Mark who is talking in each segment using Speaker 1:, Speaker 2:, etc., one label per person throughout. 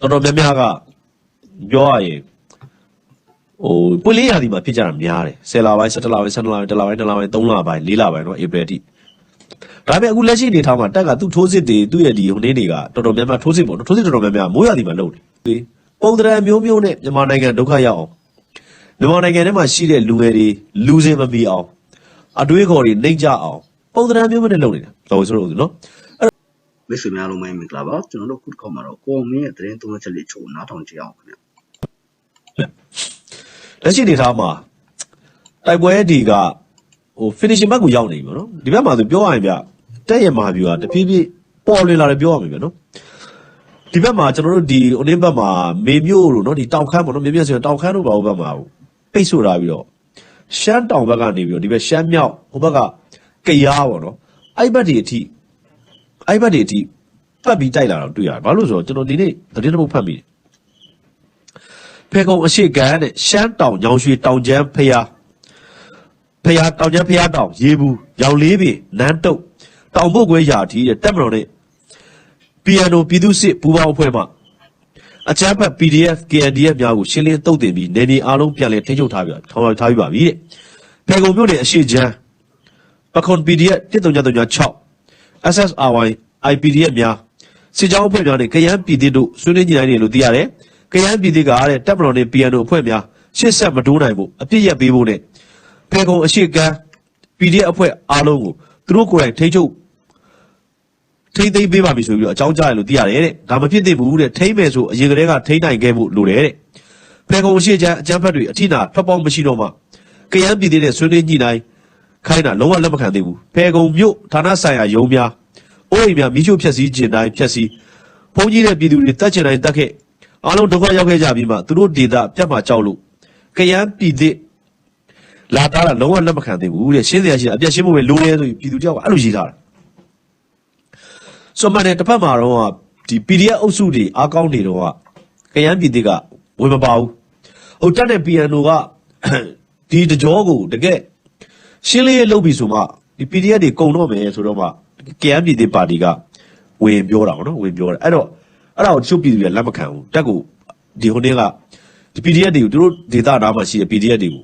Speaker 1: တော်တော်များများကပြောရရင်ဟိုပွင့်လင်းရာသီမှာဖြစ်ကြတာများတယ်10လပိုင်း17လပိုင်း12လပိုင်း1လပိုင်း2လပိုင်း3လပိုင်း4လပိုင်းတော့ဧပြီတိဒါပေမဲ့အခုလက်ရှိအနေထားမှာတက်ကသူ့ထိုးစစ်တွေသူ့ရဲ့ဒီဟိုနေ့တွေကတော်တော်များများထိုးစစ်ပေါ့နော်ထိုးစစ်တော်တော်များများမိုးရာသီမှာလုပ်တယ်ဒီပုံသဏ္ဍာန်မျိုးမျိုးနဲ့မြန်မာနိုင်ငံဒုက္ခရောက်အောင်မြန်မာနိုင်ငံထဲမှာရှိတဲ့လူငယ်တွေလူစင်မမီအောင်အတွေးခေါ်တွေနှိမ့်ကြအောင်ပုံသဏ္ဍာန်မျိုးမျိုးနဲ့လုပ်နေတာတော်ဆိုလို့နော်
Speaker 2: မိတ်ဆွေများလုံးမင်္ဂလာပါကျွန်တော်တို့ခုတစ်ခေါက်မှာတော့ကိုမင်းရဲ့သတင်းသုံးချက်လေးချို့နားထောင်ကြည့်အောင်ခင်ဗျ
Speaker 1: လက်ရှိအနေထားမှာတိုက်ပွဲတွေကဟို finishing ဘက်ကိုရောက်နေပြီပေါ့နော်ဒီဘက်မှာဆိုပြောရရင်ဗျတက်ရမှာဗျာတဖြည်းဖြည်းပေါ်လွင်လာတယ်ပြောရမှာဗျနော်ဒီဘက်မှာကျွန်တော်တို့ဒီအနည်းဘက်မှာမေမျိုးတို့နော်ဒီတောင်ခမ်းပေါ့နော်မေမျိုးဆိုရင်တောင်ခမ်းတို့ပါဘက်မှာပိတ်ဆို့ထားပြီးတော့ရှမ်းတောင်ဘက်ကနေပြီးတော့ဒီဘက်ရှမ်းမြောက်ဟိုဘက်ကကရားပေါ့နော်အဲ့ဘက်ဒီအထိ အဲ့ဘက်ဒီအထိပတ်ပြီးတိုက်လာတော့တွေ့ရတယ်ဘာလို့လဲဆိုတော့ကျွန်တော်ဒီနေ့သတင်းတစ်ပုဒ်ဖတ်မိတယ်ဖေကုံအရှိကန်းနဲ့ရှမ်းတောင်ညောင်ရွှေတောင်ကျန်းဖျားဖျားတောင်ကျန်းဖျားတောင်ရေဘူးရောင်လေးပင်နန်းတုတ်တောင်ပုတ်ခွဲရာထီးတဲ့တက်မတော်နဲ့ piano ပြည်သူစစ်ပူးပေါင်းအဖွဲ့မှအချမ်းဖတ် PDF KNDF များကိုရှင်းလင်းတုတ်တင်ပြီးနေနေအားလုံးပြန်လည်ထိန်းချုပ်ထားပြထောင်ထားပြပါပြီတဲ့ဖေကုံမြို့နယ်အရှိချမ်းပခွန် PDF 1336 SSRY IPDF များစစ်ကြောင်းအဖွဲ့များနဲ့ကရန်ပြည်သစ်တို့ဆွေးနွေးညှိနှိုင်းနေတယ်လို့သိရတယ်။ကရန်ပြည်သစ်ကတဲ့တပ်မတော်နဲ့ PNO အဖွဲ့များရှစ်ဆက်မတိုးနိုင်ဖို့အပြစ်ရက်ပေးဖို့နဲ့ဖေကုံအရှိကန်း PDF အဖွဲ့အားလုံးကိုသူတို့ကိုယ်တိုင်ထိန်းချုပ်ထိမ့်သိမ်းပေးပါပြီဆိုပြီးတော့အကြောင်းကြားရလို့သိရတယ်တဲ့။ဒါမဖြစ်သင့်ဘူးတဲ့။ထိမ့်မယ်ဆိုအရင်ကတည်းကထိမ့်နိုင်ခဲ့ဖို့လိုတယ်တဲ့။ဖေကုံအရှိချမ်းအကြမ်းဖက်တွေအထိနာဖက်ပေါင်းမရှိတော့မှကရန်ပြည်သစ်နဲ့ဆွေးနွေးညှိနှိုင်း ခိုင်းတာလုံးဝလက်မခံသေးဘူး။ဖေကုံမြို့ဌာနဆိုင်ရာရုံးများအိုးအိမ်များမိချို့ဖြက်စီးကျင်တိုင်းဖြက်စီးဘုံကြီးတဲ့ပြည်သူတွေတတ်ချင်တိုင်းတတ်ခဲ့အားလုံးဒုက္ခရောက်ခဲ့ကြပြီးမှသူတို့ဒေတာပြတ်မှကြောက်လို့ကရန်ပြည်သစ်လာတာ là လုံးဝလက်မခံသေးဘူးတဲ့ရှင်းစရာရှိတာအပြတ်ရှင်းဖို့ပဲလိုတယ်ဆိုပြီးပြည်သူကြောက်ကအဲ့လိုရေးထားတာဆိုမှလည်းတစ်ဖက်မှာတော့ဒီ PDF အုပ်စုတွေအားကောင်းနေတော့ကရန်ပြည်သစ်ကဝင်မပါဘူးဟိုတက်တဲ့ PNO ကဒီတကြောကိုတကယ် ရှင်းလေးရေးလုပ်ပြီဆိုမှဒီ PDF တွေကုံတော့မယ်ဆိုတော့မှ KM ပြည်သစ်ပါတီကဝင်ပြောတာပေါ့နော်ဝင်ပြောတယ်အဲ့တော့အဲ့ဒါကိုတချို့ပြည်သူတွေကလက်မခံဘူးတက်ကိုဒီဟိုနေ့ကဒီ PDF တွေကိုသူတို့ဒေတာနားမှာရှိတဲ့ PDF တွေကို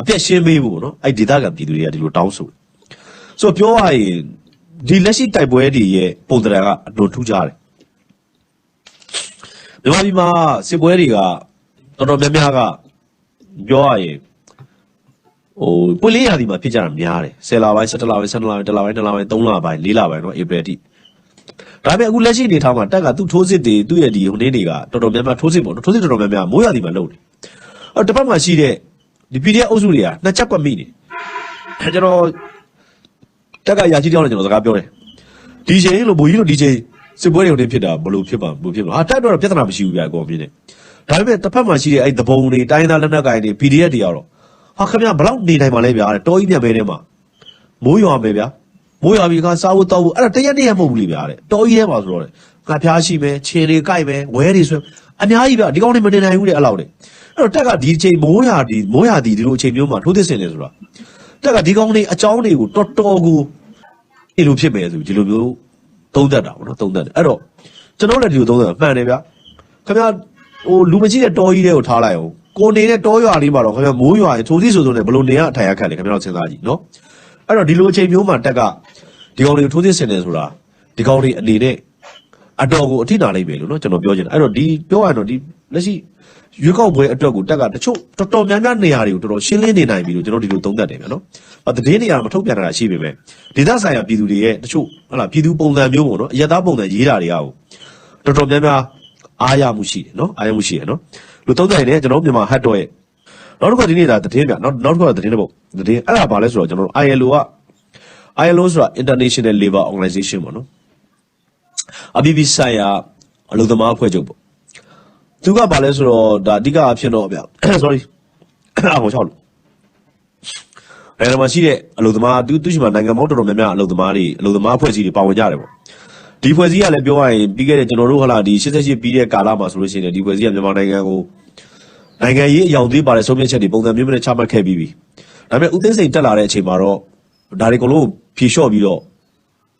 Speaker 1: အပြတ်ရှင်းပေးဖို့ပေါ့နော်အဲ့ဒေတာကပြည်သူတွေကဒီလိုတောင်းဆိုတယ်ဆိုတော့ပြောရရင်ဒီလက်ရှိတိုက်ပွဲတွေရဲ့ပုံသဏ္ဍာန်ကအလွန်ထူးခြားတယ်မြန်မာပြည်မှာစစ်ပွဲတွေကတော်တော်များများကပြောရရင် ဟိုပွင့်လင်းရာသီမှာဖြစ်ကြတာများတယ်10လပိုင်း17လပိုင်း12လပိုင်း1လပိုင်း2လပိုင်း3လပိုင်း4လပိုင်းတော့ဧပြီတိဒါပေမဲ့အခုလက်ရှိအနေထားမှာတက်ကသူ့ထိုးစစ်တွေသူ့ရဲ့ဒီဟိုနေ့တွေကတော်တော်များများထိုးစစ်ပေါ့နော်ထိုးစစ်တော်တော်များများမိုးရာသီမှာလုပ်တယ်အဲ့တစ်ပတ်မှာရှိတဲ့ဒီ PDF အုပ်စုတွေကနှစ်ချက်ကွက်မိနေအဲ့ကျွန်တော်တက်ကရာကြီးတောင်းတယ်ကျွန်တော်စကားပြောတယ်ဒီချိန်လို့ဘိုးကြီးတို့ဒီချိန်စစ်ပွဲတွေဟိုနေ့ဖြစ်တာဘလို့ဖြစ်ပါဘလို့ဖြစ်မှာဟာတက်တော့ပြဿနာမရှိဘူးဗျာအကောင်ပြင်းနေဒါပေမဲ့တစ်ဖက်မှာရှိတဲ့အဲ့သဘုံတွေတိုင်းသားလက်နက်ကိုင်တွေ PDF တွေကတော့ ဟာခင်ဗျဘလောက်နေနိုင်မှာလဲဗျာတဲ့တောကြီးပြန်မဲထဲမှာမိုးရွာမယ်ဗျာမိုးရွာပြီးခါစားဖို့တောက်ဖို့အဲ့ဒါတရက်တရက်မဟုတ်ဘူးလေဗျာတဲ့တောကြီးထဲမှာဆိုတော့လေငါဖျားရှိမယ်ခြေတွေကိုက်မယ်ဝဲတွေဆွဲအများကြီးဗျာဒီကောင်းနေမနေနိုင်ဘူးတဲ့အဲ့လောက်တဲ့အဲ့တော့တက်ကဒီအချိန်မိုးရွာဒီမိုးရွာဒီဒီလိုအချိန်မျိုးမှာထိုးသစ်စင်နေဆိုတာတက်ကဒီကောင်းနေအကြောင်းတွေကိုတော်တော်ကိုဒီလိုဖြစ်မယ်ဆိုဒီလိုမျိုးသုံးတတ်တာပေါ့နော်သုံးတတ်တယ်အဲ့တော့ကျွန်တော်လည်းဒီလိုသုံးတတ်တာမှန်တယ်ဗျာခင်ဗျာဟိုလူမကြီးတဲ့တောကြီးတွေကိုထားလိုက်အောင် ကိုနေတဲ့တောရွာလေးမှာတော့ခင်ဗျာမိုးရွာထိုးစီဆိုဆိုနဲ့ဘလို့နေရအထိုင်ရခက်လေခင်ဗျာတို့စဉ်းစားကြည့်နော်အဲ့တော့ဒီလိုအချိန်မျိုးမှာတက်ကဒီကောင်တွေကိုထိုးစီဆင်နေဆိုတာဒီကောင်တွေအနေနဲ့အတော်ကိုအထိနာလိုက်ပဲလို့နော်ကျွန်တော်ပြောချင်တယ်အဲ့တော့ဒီပြောရရင်တော့ဒီလက်ရှိရွေးကောက်ပွဲအတွက်ကိုတက်ကတချို့တော်တော်များများနေရာတွေကိုတော်တော်ရှင်းလင်းနေနိုင်ပြီလို့ကျွန်တော်ဒီလိုသုံးသပ်တယ်ဗျာနော်။အသတင်းနေရာမထုတ်ပြန်တာရှိပေမဲ့ဒေသဆိုင်ရာပြည်သူတွေရဲ့တချို့ဟလာပြည်သူပုံစံမျိုးပေါ့နော်အရသာပုံစံရေးတာတွေကတော်တော်များများအားရမှုရှိတယ်နော်အားရမှုရှိတယ်နော် လူသုံးသပ်ရင်လည်းကျွန်တော်မြန်မာဟတ်တော့ရဲ့နောက်တစ်ခါဒီနေ့ဒါသတင်းဗျနောက်နောက်တစ်ခါသတင်းတစ်ပုတ်သတင်းအဲ့ဒါဘာလဲဆိုတော့ကျွန်တော်တို့ ILO က ILO ဆိုတာ International Labour Organization ပေါ့နော်အပြည်ပြည်ဆိုင်ရာအလုပ်သမားအဖွဲ့ချုပ်ပေါ့သူကဘာလဲဆိုတော့ဒါအဓိကအဖြစ်တော့ဗျ sorry အဟောချောက်လို့အဲ့ဒါမှရှိတဲ့အလုပ်သမားသူသူရှိမှနိုင်ငံပေါင်းတော်တော်များများအလုပ်သမားတွေအလုပ်သမားအဖွဲ့အစည်းတွေပါဝင်ကြတယ်ပေါ့ ဒီဖွဲ့စည်းကလည်းပြောရရင်ပြီးခဲ့တဲ့ကျွန်တော်တို့ဟလာဒီ88ပြီးတဲ့ကာလမှာဆိုလို့ရှိရင်ဒီဖွဲ့စည်းကမြန်မာနိုင်ငံကိုနိုင်ငံရေးအယောင်သေးပါတဲ့ဆုံးဖြတ်ချက်တွေပုံစံမျိုးမျိုးနဲ့ချမှတ်ခဲ့ပြီးပြီဒါပေမဲ့ဦးသိန်းစိန်တက်လာတဲ့အချိန်မှာတော့ဒါတွေအကုန်လုံးဖြေလျှော့ပြီးတော့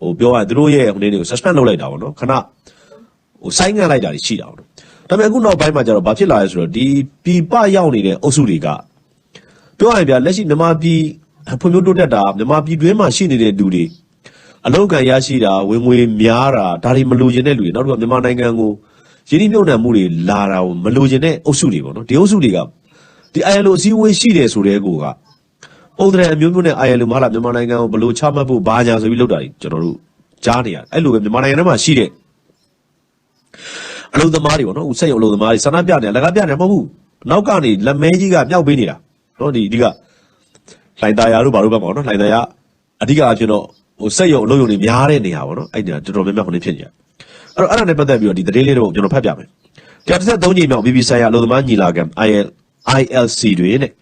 Speaker 1: ဟိုပြောရရင်သူတို့ရဲ့ဟိုနေတွေကို suspend လုပ်လိုက်တာပေါ့နော်ခဏဟိုဆိုင်းငံ့လိုက်တာတွေရှိတာပေါ့နော်ဒါပေမဲ့အခုနောက်ပိုင်းမှာကျတော့ဘာဖြစ်လာလဲဆိုတော့ဒီပြည်ပရောက်နေတဲ့အုပ်စုတွေကပြောရရင်ဗျာလက်ရှိမြန်မာပြည်ဖွံ့ဖြိုးတိုးတက်တာမြန်မာပြည်တွင်းမှာရှိနေတဲ့လူတွေ အလောက်ကန်ရရှိတာဝင်ငွေများတာဒါတွေမလိုချင်တဲ့လူတွေနောက်တစ်ခါမြန်မာနိုင်ငံကိုရင်းနှီးမြှုပ်နှံမှုတွေလာတာကိုမလိုချင်တဲ့အုပ်စုတွေပေါ့နော်ဒီအုပ်စုတွေကဒီ ILO အစည်းအဝေးရှိတယ်ဆိုတဲ့ကိုကပုံသဏ္ဍာန်အမျိုးမျိုးနဲ့ ILO မဟုတ်လားမြန်မာနိုင်ငံကိုဘယ်လိုချမှတ်ဖို့ဘာညာဆိုပြီးလုပ်တာတွေကျွန်တော်တို့ကြားနေရတယ်အဲ့လိုပဲမြန်မာနိုင်ငံထဲမှာရှိတဲ့အလုံသမားတွေပေါ့နော်ဦးဆက်ရုံအလုံသမားတွေဆန္ဒပြနေတယ်လက်ကပြနေမဟုတ်ဘူးနောက်ကနေလက်မဲကြီးကမြောက်ပေးနေတာနော်ဒီဒီကလှိုင်သားရတို့ဘာလို့ပဲပေါ့နော်လှိုင်သားရအဓိကအဖြစ်တော့ ဟိုဆက်ရုံအလုံရုံတွေများတဲ့နေရာပေါ့နော်အဲ့ဒီတော်တော်များများခုနေဖြစ်နေကြအဲ့တော့အဲ့ဒါနဲ့ပတ်သက်ပြီးတော့ဒီသတင်းလေးတော့ကျွန်တော်ဖတ်ပြမယ်133ကြိမ်မြောက် BBC ရအလုံသမားညီလာခံ IL ILC တွေနဲ့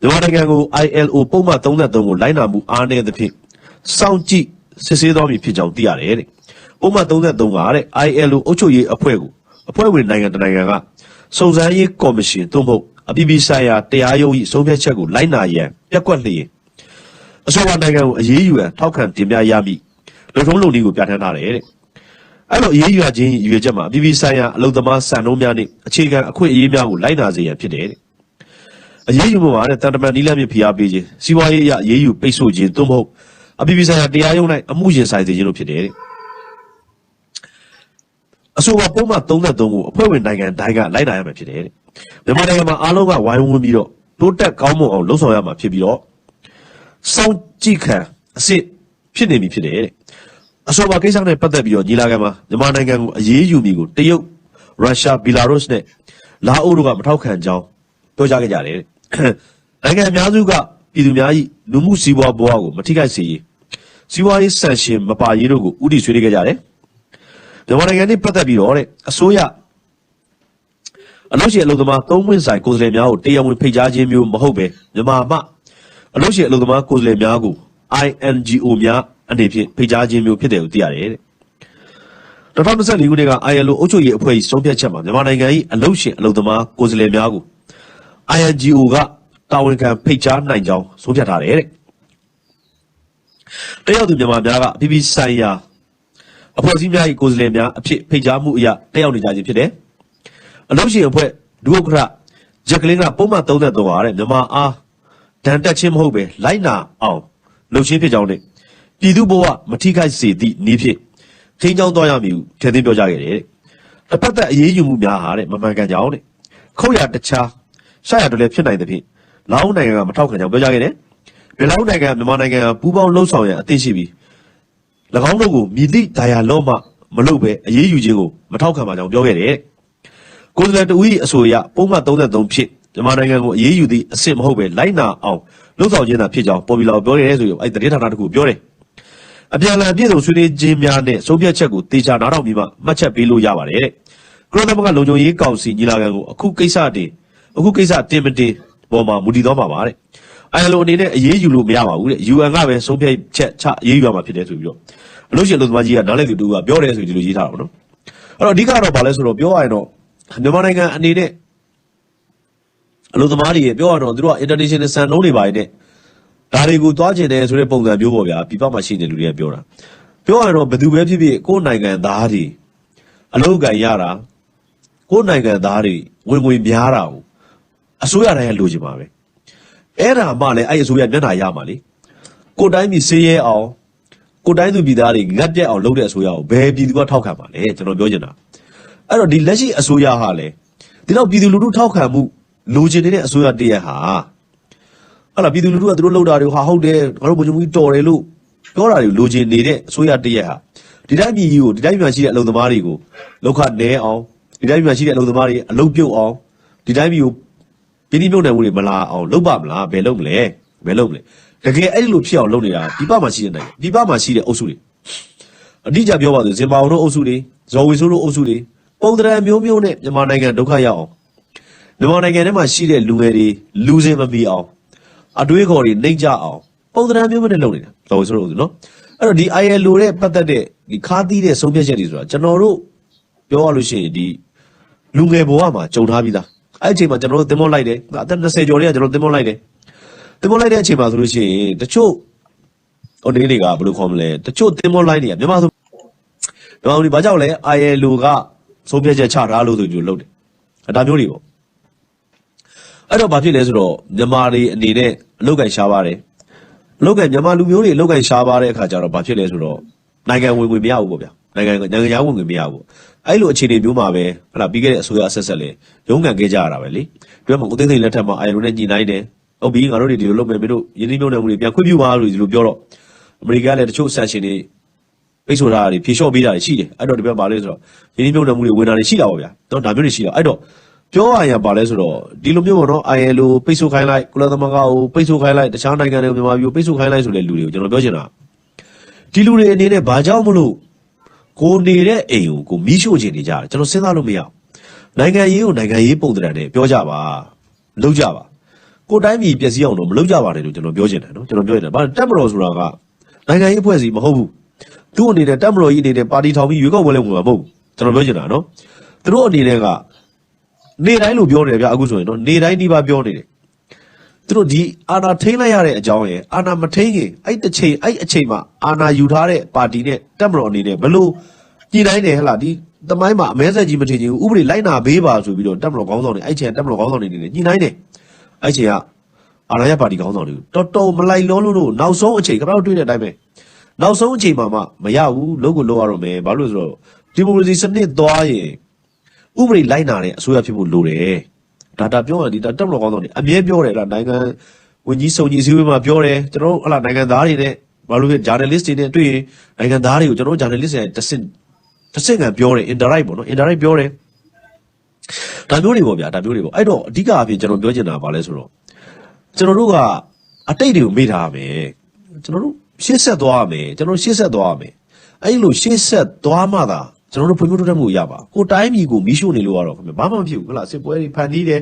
Speaker 1: မြန်မာနိုင်ငံကို ILO ပုံမှန်33ကိုလိုက်နာမှုအားနည်းသဖြင့်စောင့်ကြည့်စစ်ဆေးတော်မူဖြစ်ကြောင်းသိရတယ်တဲ့ပုံမှန်33ကတဲ့ ILO အုပ်ချုပ်ရေးအဖွဲ့ကိုအဖွဲ့ဝင်နိုင်ငံတစ်နိုင်ငံကစုံစမ်းရေးကော်မရှင်သို့မဟုတ်အပြည်ပြည်ဆိုင်ရာတရားရုံး၏ဆုံးဖြတ်ချက်ကိုလိုက်နာရန်ပြက်ကွက်လျင် အဆိုပါနိုင်ငံကိုအရေးယူရန်ထောက်ခံတင်ပြရမည်လူထုံးလုံနည်းကိုပြဋ္ဌာန်းထားတယ်တဲ့အဲ့လိုအရေးယူရခြင်းရည်ရွယ်ချက်မှာအပြည်ပြည်ဆိုင်ရာအလုံသမားစံနှုန်းများနှင့်အခြေခံအခွင့်အရေးများကိုလိုက်နာစေရန်ဖြစ်တယ်တဲ့အရေးယူမှုမှာတဲ့တန်တမန်နီးလမ်းမြဖိအားပေးခြင်းစီးပွားရေးအရအရေးယူပိတ်ဆို့ခြင်းသို့မဟုတ်အပြည်ပြည်ဆိုင်ရာတရားရုံး၌အမှုရင်ဆိုင်စေခြင်းတို့ဖြစ်တယ်တဲ့အဆိုပါပုံမှန်33ကိုအဖွဲ့ဝင်နိုင်ငံတိုင်းကလိုက်နာရမှာဖြစ်တယ်တဲ့မြန်မာနိုင်ငံမှာအားလုံးကဝိုင်းဝန်းပြီးတော့တိုးတက်ကောင်းမွန်အောင်လှုံ့ဆော်ရမှာဖြစ်ပြီးတော့ စောင့်ကြည့်ခံအစ်စ်ဖြစ်နေပြီဖြစ်တယ်တဲ့အဆိုပါကိစ္စနဲ့ပတ်သက်ပြီးတော့ညီလာခံမှာမြန်မာနိုင်ငံကိုအရေးယူမိကိုတရုတ်ရုရှားဘီလာရုစ်နဲ့လာအိုတို့ကမထောက်ခံကြောင်းပြောကြားခဲ့ကြတယ်တဲ့နိုင်ငံအများစုကပြည်သူများ၏လူမှုစီးပွားဘဝကိုမထိခိုက်စေရေးစီးပွားရေးဆန်ရှင်မပါရေးတို့ကိုဥတီဆွေးနွေးခဲ့ကြတယ်မြန်မာနိုင်ငံနဲ့ပတ်သက်ပြီးတော့တဲ့အစိုးရအလို့ရှိရင်အလုံသမားသုံးဝင်ဆိုင်ကိုယ်စားလှယ်များကိုတရားဝင်ဖိတ်ကြားခြင်းမျိုးမဟုတ်ပဲမြန်မာမှ အလို့ရှိရင်အလုံသမားကိုယ်စားလှယ်များကို INGO များအနေဖြင့်ဖိတ်ကြားခြင်းမျိုးဖြစ်တယ်လို့သိရတယ်တဲ့2024ခုနှစ်က ILO အုပ်ချုပ်ရေးအဖွဲ့ကြီးဆုံးဖြတ်ချက်မှာမြန်မာနိုင်ငံ၏အလုရှင်အလုံသမားကိုယ်စားလှယ်များကို INGO ကတာဝန်ခံဖိတ်ကြားနိုင်ကြောင်းဆုံးဖြတ်ထားတယ်တဲ့။တယောက်သူမြန်မာများကအပြည်ပြည်ဆိုင်ရာအဖွဲ့အစည်းများ၏ကိုယ်စားလှယ်များအဖြစ်ဖိတ်ကြားမှုအရတက်ရောက်နေကြခြင်းဖြစ်တယ်။အလုရှင်အဖွဲ့ဒုဥက္ကဋ္ဌဂျက်ကလင်းကပုံမှန်33ပါတဲ့မြန်မာအား ဒဏ်တက်ခြင်းမဟုတ်ပဲလိုက်နာအောင်လုပ်ချင်းဖြစ်ကြောင်းနဲ့ပြည်သူဘဝမထိခိုက်စေသည့်နည်းဖြင့်ထိန်းချောင်းသွားရမည်ဟုထည့်သွင်းပြောကြားခဲ့တယ်တဲ့။တစ်ဖက်သက်အရေးယူမှုများဟာတဲ့မမှန်ကန်ကြောင်းတဲ့ခုတ်ရတခြားရှာရတော့လည်းဖြစ်နိုင်တဲ့ဖြင့်လာအိုနိုင်ငံကမထောက်ခံကြောင်းပြောကြားခဲ့တယ်။ဘယ်လာအိုနိုင်ငံကမြန်မာနိုင်ငံကပူးပေါင်းလှုပ်ဆောင်ရန်အသင့်ရှိပြီး၎င်းတို့ကိုမြည်သည့်ဒါယာလော့မှမလုပ်ပဲအရေးယူခြင်းကိုမထောက်ခံပါကြောင်းပြောခဲ့တယ်တဲ့။ကိုယ်စားလှယ်တဦး၏အဆိုအရပုံမှန်33ဖြစ် မြန်မာနိုင်ငံကိုအရေးယူသည့်အဆင့်မဟုတ်ပဲလိုက်နာအောင်လှုပ်ဆောင်ခြင်းသာဖြစ်ကြောင်းပေါ်ပီလာပြောရဲဆိုပြီးအဲ့ဒီသတင်းဌာနတစ်ခုပြောတယ်။အပြန်အလှန်ပြည့်စုံဆွေးနွေးခြင်းများနဲ့ဆုံးဖြတ်ချက်ကိုတေချာနားထောင်ပြီးမှမှတ်ချက်ပေးလို့ရပါတယ်တဲ့။ကုလသမဂ္ဂလုံခြုံရေးကောင်စီညီလာခံကိုအခုကိစ္စတင်အခုကိစ္စတင်မတင်ပေါ်မှာမူတည်သွားမှာပါတဲ့။ ILO အနေနဲ့အရေးယူလို့မရပါဘူးတဲ့။ UN ကပဲဆုံးဖြတ်ချက်ချအရေးယူရမှာဖြစ်တယ်ဆိုပြီးတော့အလို့ရှိရင်လုံသမားကြီးကနားလည်သူတူကပြောတယ်ဆိုပြီးဒီလိုရေးထားတာပေါ့နော်။အဲ့တော့အဓိကတော့ဘာလဲဆိုတော့ပြောရရင်တော့မြန်မာနိုင်ငံအနေနဲ့ အလို့သမားတွေပြောရတော့သူတို့က international စံနှုန်းတွေပါနေတဲ့ဒါတွေကိုသွားကျင်တယ်ဆိုတဲ့ပုံစံမျိုးပေါ့ဗျာပြပမှာရှိနေလူတွေကပြောတာပြောရရင်တော့ဘယ်သူပဲဖြစ်ဖြစ်ကိုယ်နိုင်ငံသားတွေအလုပ်အကံရတာကိုယ်နိုင်ငံသားတွေဝင်ငွေများတာကိုအစိုးရတိုင်းကလိုချင်ပါပဲအဲ့ဒါမှလည်းအဲ့ဒီအစိုးရမျက်နှာရမှာလေကိုယ်တိုင်းပြည်စေးရဲအောင်ကိုယ်တိုင်းသူပြည်သားတွေငတ်ပြက်အောင်လုပ်တဲ့အစိုးရကိုဘယ်ပြည်သူကထောက်ခံပါလဲကျွန်တော်ပြောချင်တာအဲ့တော့ဒီလက်ရှိအစိုးရဟာလေဒီတော့ပြည်သူလူထုထောက်ခံမှု လိုချင်နေတဲ့အစိုးရတရက်ဟာဟာလာပြည်သူလူထုကသူတို့လောက်တာတွေဟာဟုတ်တယ်ငါတို့ဗိုလ်ချုပ်ကြီးတော်တယ်လို့ပြောတာတွေလိုချင်နေတဲ့အစိုးရတရက်ဟာဒီတိုင်းပြည်ကြီးကိုဒီတိုင်းပြည်မှာရှိတဲ့အလုံသမားတွေကိုလောက်ခနဲအောင်ဒီတိုင်းပြည်မှာရှိတဲ့အလုံသမားတွေအလုပ်ပြုတ်အောင်ဒီတိုင်းပြည်ကိုပြည်ပြည်မြုပ်နယ်မှုတွေမလာအောင်လုပ်ပါမလားဘယ်လုပ်မလဲဘယ်လုပ်မလဲတကယ်အဲ့ဒီလိုဖြစ်အောင်လုပ်နေတာဒီပမှာရှိတဲ့နိုင်ငံဒီပမှာရှိတဲ့အုပ်စုတွေအတိအကျပြောပါဆိုဇင်ဘာအောင်တို့အုပ်စုတွေဇော်ဝေဆိုးတို့အုပ်စုတွေပုံတရံမျိုးမျိုးနဲ့မြန်မာနိုင်ငံဒုက္ခရောက်အောင် မြန်မာနိုင်ငံထဲမှာရှိတဲ့လူငယ်တွေလူစင်မမီအောင်အတွေးခေါ်တွေနှိမ့်ကြအောင်ပုံသဏ္ဍာန်မျိုးမျိုးနဲ့လုပ်နေတာတော်ဆိုလို့ဆိုနော်အဲ့တော့ဒီ ILO တဲ့ပတ်သက်တဲ့ဒီခါးသီးတဲ့ဆုံးဖြတ်ချက်တွေဆိုတာကျွန်တော်တို့ပြောရလို့ရှိရင်ဒီလူငယ်ဘဝမှာကြုံထားပြီးသားအဲ့အချိန်မှာကျွန်တော်တို့သင်္ဘောလိုက်တယ်အသက်20ကျော်တွေကကျွန်တော်သင်္ဘောလိုက်တယ်သင်္ဘောလိုက်တဲ့အချိန်မှာဆိုလို့ရှိရင်တချို့ဟိုနေတွေကဘယ်လိုခေါ်မလဲတချို့သင်္ဘောလိုက်တွေကမြန်မာဆိုမြန်မာပြည်ဘာကြောင့်လဲ ILO ကဆုံးဖြတ်ချက်ချထားလို့ဆိုပြီးလုပ်တယ်ဒါမျိုးတွေပေါ့ အဲ့တော့ဘာဖြစ်လဲဆိုတော့မြန်မာတွေအနေနဲ့အလုတ်ကန်ရှားပါတယ်အလုတ်ကန်မြန်မာလူမျိုးတွေအလုတ်ကန်ရှားပါတဲ့အခါကျတော့ဘာဖြစ်လဲဆိုတော့နိုင်ငံဝင်ငွေမရဘူးပေါ့ဗျာနိုင်ငံနိုင်ငံခြားဝင်ငွေမရဘူးအဲ့လိုအခြေအနေမျိုးမှာပဲဟလာပြီးခဲ့တဲ့အစိုးရအဆက်ဆက်လေရုန်းကန်ခဲ့ကြရတာပဲလေပြောမှဦးသိန်းစိန်လက်ထက်မှာအိုင်ရိုနဲ့ညီနိုင်တယ်ဟုတ်ပြီငါတို့တွေဒီလိုလုပ်မယ်မင်းတို့ယင်းနှိမ့်မြုံနယ်မှုတွေပြန်ခွင့်ပြုပါလို့ဒီလိုပြောတော့အမေရိကန်ကလည်းတချို့ဆန်ရှင်တွေပိတ်ဆို့တာတွေဖြေလျှော့ပေးတာတွေရှိတယ်အဲ့တော့ဒီဘက်ပါလဲဆိုတော့ရင်းနှီးမြှုပ်နှံမှုတွေဝင်တာတွေရှိတာပေါ့ဗျာတော့ဒါမျိုးတွေရှိတာအဲ့တော့ ပြောရရင်ပါလဲဆိုတော့ဒီလိုမျိုးပေါ့နော် ILO ပိတ်ဆို့ခိုင်းလိုက်ကုလသမဂ္ဂကိုပိတ်ဆို့ခိုင်းလိုက်တခြားနိုင်ငံတွေကိုမြန်မာပြည်ကိုပိတ်ဆို့ခိုင်းလိုက်ဆိုတဲ့လူတွေကိုကျွန်တော်ပြောချင်တာဒီလူတွေအနေနဲ့ဘာကြောင့်မလို့ကိုနေတဲ့အိမ်ကိုကိုမီးရှို့ခြင်းနေကြတယ်ကျွန်တော်စဉ်းစားလို့မရဘူးနိုင်ငံရေးကိုနိုင်ငံရေးပုံသဏ္ဍာန်နဲ့ပြောကြပါလုပ်ကြပါကိုယ်တိုင်းပြည်ပျက်စီးအောင်တော့မလုပ်ကြပါနဲ့လို့ကျွန်တော်ပြောချင်တယ်နော်ကျွန်တော်ပြောချင်တယ်ဘာတက်မတော်ဆိုတာကနိုင်ငံရေးအဖွဲ့အစည်းမဟုတ်ဘူးသူ့အနေနဲ့တက်မတော်ကြီးအနေနဲ့ပါတီထောင်ပြီးရွေးကောက်ပွဲလဲဝင်မှာမဟုတ်ဘူးကျွန်တော်ပြောချင်တာနော်သူတို့အနေနဲ့က နေတိုင်းလို့ပြောနေတယ်ဗျအခုဆိုရင်နော်နေတိုင်းဒီပါပြောနေတယ်သူတို့ဒီအာဏာထိန်းလိုက်ရတဲ့အကြောင်းရယ်အာဏာမထိန်းခင်အဲ့တစ်ချိန်အဲ့အချိန်မှာအာဏာယူထားတဲ့ပါတီနဲ့တက်မတော်အနေနဲ့ဘလို့ညှိနှိုင်းတယ်ဟလားဒီတမိုင်းမှာအမဲဆက်ကြီးမထင်ချင်ဘူးဥပဒေလိုက်နာဘေးပါဆိုပြီးတော့တက်မတော်ခေါင်းဆောင်တွေအဲ့ချိန်ကတက်မတော်ခေါင်းဆောင်တွေနေနေညှိနှိုင်းတယ်အဲ့ချိန်ကအာဏာရပါတီခေါင်းဆောင်တွေတော်တော်မလိုက်လုံးလို့လို့နောက်ဆုံးအချိန်ကတော့တွေ့တဲ့အတိုင်းပဲနောက်ဆုံးအချိန်မှာမှမရဘူးလို့ကိုလောက်ရတော့မယ်ဘာလို့လဲဆိုတော့ဒီမိုကရေစီစနစ်သွားရင် ဥပဒေလိုက်နာတဲ့အစိုးရဖြစ်ဖို့လိုတယ်ဒါတာပြောရင်ဒီဒါတက်မလို့ကောင်းတော့နေအမြဲပြောတယ်ဒါနိုင်ငံဝန်ကြီးစုံကြီးစည်းဝေးမှာပြောတယ်ကျွန်တော်တို့ဟလာနိုင်ငံသားတွေနဲ့ဘာလို့လဲ journalist တွေနဲ့တွေ့ရင်နိုင်ငံသားတွေကိုကျွန်တော်တို့ journalist တွေတစ်စင်တစ်စင်ကပြောတယ် indirect ပေါ့နော် indirect ပြောတယ်ဒါမျိုးတွေပေါ့ဗျာဒါမျိုးတွေပေါ့အဲ့တော့အဓိကအဖြစ်ကျွန်တော်ပြောချင်တာပါလဲဆိုတော့ကျွန်တော်တို့ကအတိတ်တွေကိုမေ့ထားရမယ်ကျွန်တော်တို့ရှေ့ဆက်သွားရမယ်ကျွန်တော်တို့ရှေ့ဆက်သွားရမယ်အဲ့လိုရှေ့ဆက်သွားမှသာ ကျွန်တော်တို့ဖွံ့ဖြိုးတိုးတက်မှုရပါကိုတိုင်းပြည်ကိုမီးရှို့နေလို့ရတော့ခင်ဗျဘာမှမဖြစ်ဘူးဟုတ်လားစစ်ပွဲတွေဖန်တီးတယ်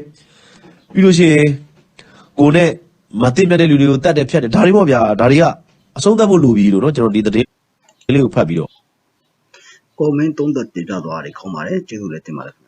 Speaker 1: ပြီးလို့ရှိရင်ကိုနဲ့မသိမြတ်တဲ့လူတွေကိုတတ်တယ်ဖြတ်တယ်ဒါတွေပေါ့ဗျာဒါတွေကအဆုံးသတ်ဖို့လိုပြီလို့နော်ကျွန်တော်ဒီသတင်းလေးကိုဖတ်ပြီးတော့
Speaker 2: comment တုံးသက်တင်ပြသွားတယ်ခေါ်ပါတယ်ကျေးဇူးလည်းတင်ပါတယ်ခင်ဗျ